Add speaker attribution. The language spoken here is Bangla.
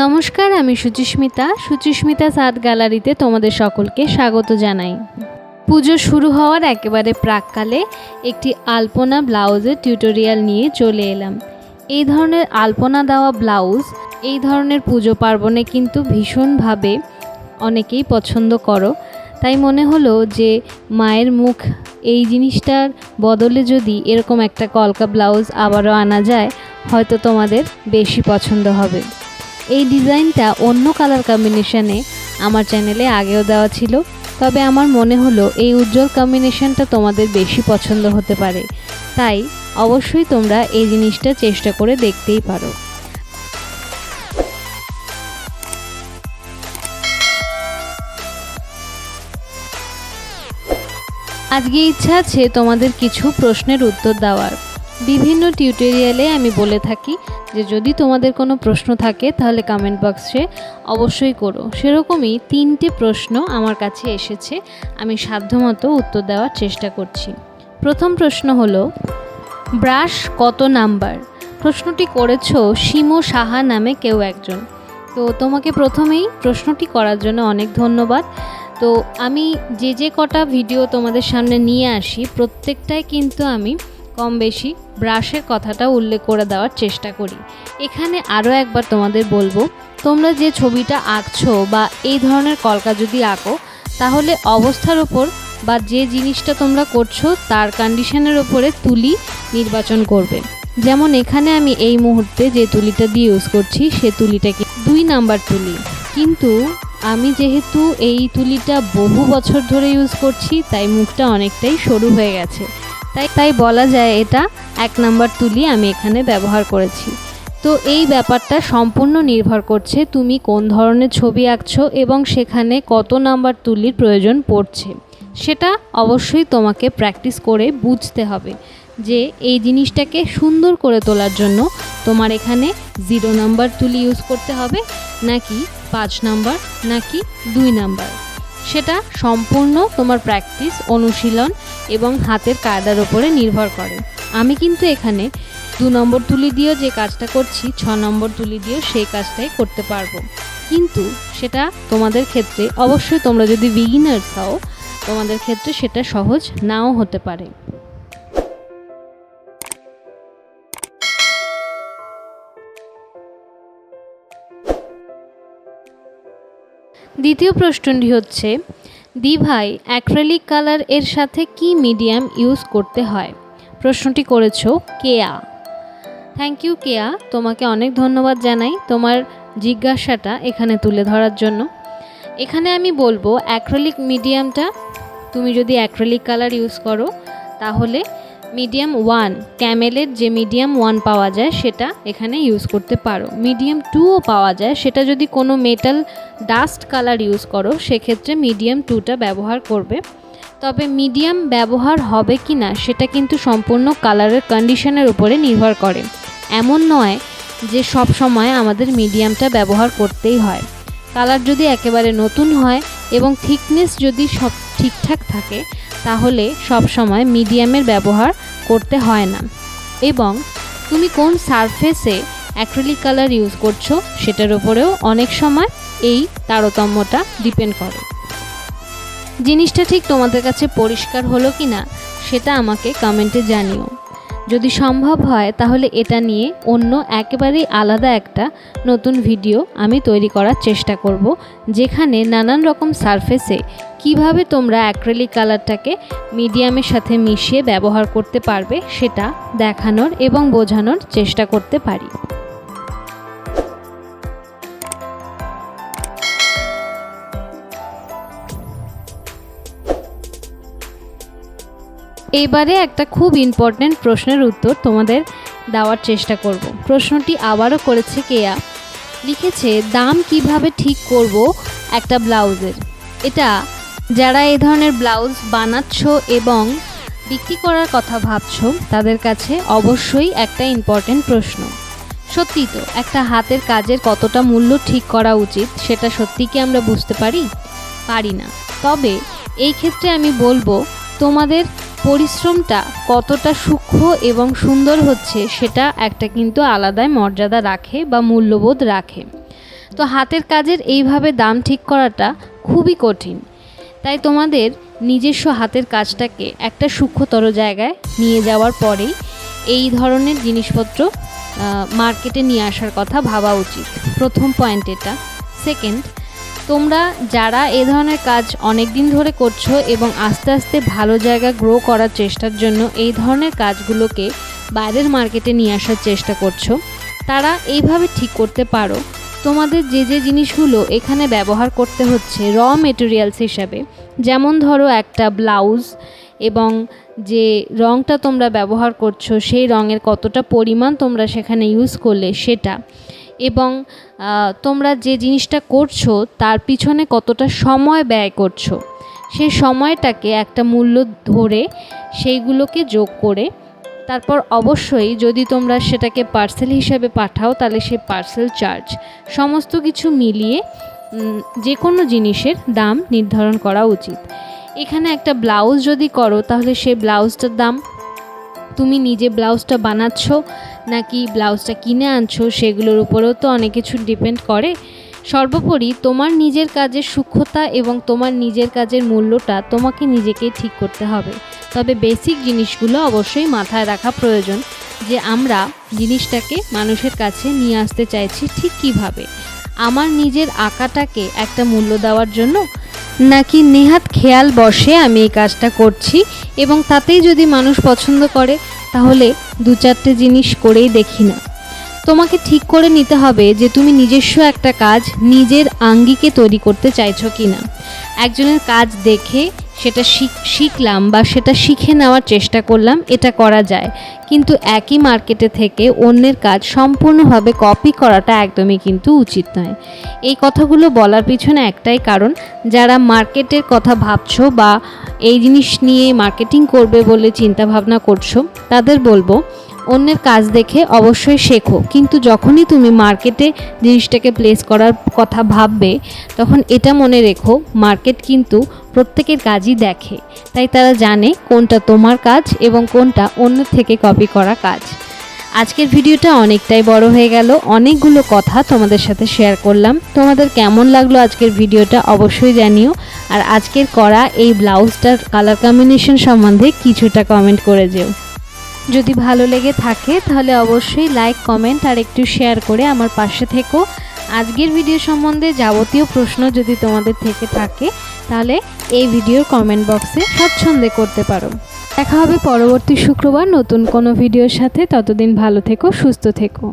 Speaker 1: নমস্কার, আমি সুচিস্মিতা। সুচিস্মিতা সাদ গ্যালারিতে তোমাদের সকলকে স্বাগত জানাই। পুজো শুরু হওয়ার একেবারে প্রাককালে একটি আলপনা ব্লাউজের টিউটোরিয়াল নিয়ে চলে এলাম। এই ধরনের আলপনা দেওয়া ব্লাউজ, এই ধরনের পুজো পার্বণে কিন্তু ভীষণভাবে অনেকেই পছন্দ করো। তাই মনে হলো যে মায়ের মুখ এই জিনিসটার বদলে যদি এরকম একটা কলকা ব্লাউজ আবারও আনা যায়, হয়তো তোমাদের বেশি পছন্দ হবে। এই ডিজাইনটা অন্য কালার কম্বিনেশনে আমার চ্যানেলে আগেও দেওয়া ছিল। তবে আমার মনে হলো এই উজ্জ্বল কম্বিনেশনটা তোমাদের বেশি পছন্দ হতে পারে। তাই অবশ্যই তোমরা এই জিনিসটা চেষ্টা করে দেখতেই পারো। আজকে ইচ্ছা আছে তোমাদের কিছু প্রশ্নের উত্তর দেওয়ার। বিভিন্ন টিউটোরিয়ালে আমি বলে থাকি যে যদি তোমাদের কোনো প্রশ্ন থাকে, তাহলে কমেন্ট বক্সে অবশ্যই করো। সেরকমই তিনটে প্রশ্ন আমার কাছে এসেছে। আমি সাধ্যমতো উত্তর দেওয়ার চেষ্টা করছি। প্রথম প্রশ্ন হলো, ব্রাশ কত নাম্বার? প্রশ্নটি করেছ, শিমু সাহা নামে কেউ একজন। তো তোমাকে প্রথমেই প্রশ্নটি করার জন্য অনেক ধন্যবাদ। তো আমি যে যে কটা ভিডিও তোমাদের সামনে নিয়ে আসি, প্রত্যেকটাই কিন্তু আমি কম বেশি ব্রাশের কথাটা উল্লেখ করে দেওয়ার চেষ্টা করি। এখানে আরও একবার তোমাদের বলব, তোমরা যে ছবিটা আঁকছো বা এই ধরনের কলকা যদি আঁকো, তাহলে অবস্থার ওপর বা যে জিনিসটা তোমরা করছ তার কন্ডিশনের ওপরে তুলি নির্বাচন করবে। যেমন এখানে আমি এই মুহূর্তে যে তুলিটা দিয়ে ইউজ করছি, সে তুলিটাকে দুই নাম্বার তুলি। কিন্তু আমি যেহেতু এই তুলিটা বহু বছর ধরে ইউজ করছি, তাই মুখটা অনেকটাই সরু হয়ে গেছে। তাই তাই বলা যায় এটা এক নাম্বার তুলি আমি এখানে ব্যবহার করেছি। তো এই ব্যাপারটা সম্পূর্ণ নির্ভর করছে তুমি কোন ধরনের ছবি আঁকছো এবং সেখানে কত নাম্বার তুলির প্রয়োজন পড়ছে। সেটা অবশ্যই তোমাকে প্র্যাকটিস করে বুঝতে হবে যে এই জিনিসটাকে সুন্দর করে তোলার জন্য তোমার এখানে জিরো নাম্বার তুলি ইউজ করতে হবে, নাকি পাঁচ নাম্বার, নাকি দুই নাম্বার। সেটা সম্পূর্ণ তোমার প্র্যাকটিস অনুশীলন এবং হাতের কায়দার ওপরে নির্ভর করে। আমি কিন্তু এখানে দু নম্বর তুলি দিয়েও যে কাজটা করছি, ছ নম্বর তুলি দিয়েও সেই কাজটাই করতে পারব। কিন্তু সেটা তোমাদের ক্ষেত্রে অবশ্যই তোমরা যদি বিগিনার্স হও, তোমাদের ক্ষেত্রে সেটা সহজ নাও হতে পারে। দ্বিতীয় প্রশ্নটি হচ্ছে, দিভাই, অ্যাক্রেলিক কালারের সাথে কি মিডিয়াম ইউজ করতে হয়? প্রশ্নটি করেছ, কেয়া। থ্যাংক ইউ কেয়া। তোমাকে অনেক ধন্যবাদ জানাই তোমার জিজ্ঞাসাটা এখানে তুলে ধরার জন্য। এখানে আমি বলব, অ্যাক্রেলিক মিডিয়ামটা, তুমি যদি অ্যাক্রেলিক কালার ইউজ করো, তাহলে মিডিয়াম ওয়ান, ক্যামেলের যে মিডিয়াম ওয়ান পাওয়া যায় সেটা এখানে ইউজ করতে পারো। মিডিয়াম টুও পাওয়া যায়, সেটা যদি কোনো মেটাল ডাস্ট কালার ইউজ করো, সেক্ষেত্রে মিডিয়াম টুটা ব্যবহার করবে। তবে মিডিয়াম ব্যবহার হবে কি না, সেটা কিন্তু সম্পূর্ণ কালারের কন্ডিশনের উপরে নির্ভর করে। এমন নয় যে সব সময় আমাদের মিডিয়ামটা ব্যবহার করতেই হয়। কালার যদি একেবারে নতুন হয় এবং থিকনেস যদি সব ঠিকঠাক থাকে তাহলে সবসময় মিডিয়ামের ব্যবহার করতে হয় না। এবং তুমি কোন সারফেসে অ্যাক্রিলিক কালার ইউজ করছ সেটার উপরেও অনেক সময় এই তারতম্যটা ডিপেন্ড করে। জিনিসটা ঠিক তোমাদের কাছে পরিষ্কার হলো কি না সেটা আমাকে কমেন্টে জানিও। যদি সম্ভব হয়, তাহলে এটা নিয়ে অন্য একেবারেই আলাদা একটা নতুন ভিডিও আমি তৈরি করার চেষ্টা করব, যেখানে নানান রকম সারফেসে কীভাবে তোমরা অ্যাক্রেলিক কালারটাকে মিডিয়ামের সাথে মিশিয়ে ব্যবহার করতে পারবে সেটা দেখানোর এবং বোঝানোর চেষ্টা করতে পারি। এইবারে একটা খুব ইম্পর্ট্যান্ট প্রশ্নের উত্তর তোমাদের দেওয়ার চেষ্টা করব। প্রশ্নটি আবারও করেছে কেয়া। লিখেছে, দাম কীভাবে ঠিক করব একটা ব্লাউজের? এটা, যারা এই ধরনের ব্লাউজ বানাচ্ছ এবং বিক্রি করার কথা ভাবছ, তাদের কাছে অবশ্যই একটা ইম্পর্ট্যান্ট প্রশ্ন। সত্যি তো, একটা হাতের কাজের কতটা মূল্য ঠিক করা উচিত, সেটা সত্যি কি আমরা বুঝতে পারি? পারি না। তবে, এই ক্ষেত্রে আমি বলব, তোমাদের পরিশ্রমটা কতটা সূক্ষ্ম এবং সুন্দর হচ্ছে সেটা একটা কিন্তু আলাদাই মর্যাদা রাখে বা মূল্যবোধ রাখে। তো হাতের কাজের এইভাবে দাম ঠিক করাটা খুবই কঠিন। তাই তোমাদের নিজস্ব হাতের কাজটাকে একটা সূক্ষ্মতর জায়গায় নিয়ে যাওয়ার পরেই এই ধরনের জিনিসপত্র মার্কেটে নিয়ে আসার কথা ভাবা উচিত। প্রথম পয়েন্ট এটা। সেকেন্ড তোমরা যারা এ ধরনের কাজ অনেক দিন ধরে করছ এবং আস্তে আস্তে ভালো জায়গা গ্রো করার চেষ্টার জন্য এই ধরনের কাজগুলোকে বাইরের মার্কেটে নিয়ে আসার চেষ্টা করছ, তারা এইভাবে ঠিক করতে পারো। তোমাদের যে যে জিনিসগুলো এখানে ব্যবহার করতে হচ্ছে র মেটেরিয়ালস হিসাবে, যেমন ধরো একটা ব্লাউজ এবং যে রঙটা তোমরা ব্যবহার করছ, সেই রঙের কতটা পরিমাণ তোমরা সেখানে ইউজ করলে সেটা। এবং তোমরা যে জিনিসটা করছ তার পিছনে কতটা সময় ব্যয় করছ সেই সময়টাকে একটা মূল্য ধরে সেইগুলোকে যোগ করে, তারপর অবশ্যই যদি তোমরা সেটাকে পার্সেল হিসাবে পাঠাও তাহলে সে পার্সেল চার্জ সমস্ত কিছু মিলিয়ে যে কোনো জিনিসের দাম নির্ধারণ করা উচিত। এখানে একটা ব্লাউজ যদি করো তাহলে সেই ব্লাউজটার দাম, তুমি নিজে ব্লাউজটা বানাচ্ছ নাকি ব্লাউজটা কিনে আনছো সেগুলোর উপরেও তো অনেক কিছু ডিপেন্ড করে। সর্বোপরি তোমার নিজের কাজের সূক্ষ্মতা এবং তোমার নিজের কাজের মূল্যটা তোমাকে নিজেকেই ঠিক করতে হবে। তবে বেসিক জিনিসগুলো অবশ্যই মাথায় রাখা প্রয়োজন যে আমরা জিনিসটাকে মানুষের কাছে নিয়ে আসতে চাইছি ঠিক কীভাবে? আমার নিজের আঁকাটাকে একটা মূল্য দেওয়ার জন্য? নাকি নেহাত খেয়াল বসে আমি এই কাজটা করছি এবং তাতেই যদি মানুষ পছন্দ করে তাহলে দু চারটে জিনিস করেই দেখি না। তোমাকে ঠিক করে নিতে হবে যে তুমি নিজস্ব একটা কাজ নিজের আঙ্গিকে তৈরি করতে চাইছো কি না একজনের কাজ দেখে সেটা শিখ- শিখলাম বা সেটা শিখে নেওয়ার চেষ্টা করলাম, এটা করা যায়। কিন্তু একই মার্কেটে থেকে অন্যের কাজ সম্পূর্ণভাবে কপি করাটা একদমই কিন্তু উচিত নয়। এই কথাগুলো বলার পিছনে একটাই কারণ, যারা মার্কেটের কথা ভাবছ বা এই জিনিস নিয়ে মার্কেটিং করবে বলে চিন্তা ভাবনা করছ, তাদের বলব, অন্যের কাজ দেখে অবশ্যই শেখো। কিন্তু যখনই তুমি মার্কেটে জিনিসটাকে প্লেস করার কথা ভাববে, তখন এটা মনে রেখো, মার্কেট কিন্তু প্রত্যেকের কাজই দেখে। তাই তারা জানে কোনটা তোমার কাজ এবং কোনটা অন্য থেকে কপি করা কাজ। আজকের ভিডিওটা অনেকটাই বড় হয়ে গেল। অনেকগুলো কথা তোমাদের সাথে শেয়ার করলাম। তোমাদের কেমন লাগল আজকের ভিডিওটা অবশ্যই জানিও। আর আজকের করা এই ব্লাউজটার কালার কম্বিনেশন সম্বন্ধে কিছুটা কমেন্ট করে যেও। যদি ভালো লেগে থাকে, তাহলে অবশ্যই লাইক কমেন্ট আর একটু শেয়ার করে আমার পাশে থেকো। আজকের ভিডিও সম্বন্ধে যাবতীয় প্রশ্ন যদি তোমাদের থেকে থাকে, তাহলে এই ভিডিওর কমেন্ট বক্সে স্বচ্ছন্দে করতে পারো। দেখা হবে পরবর্তী শুক্রবার নতুন কোনো ভিডিওর সাথে। ততদিন ভালো থেকো, সুস্থ থেকো।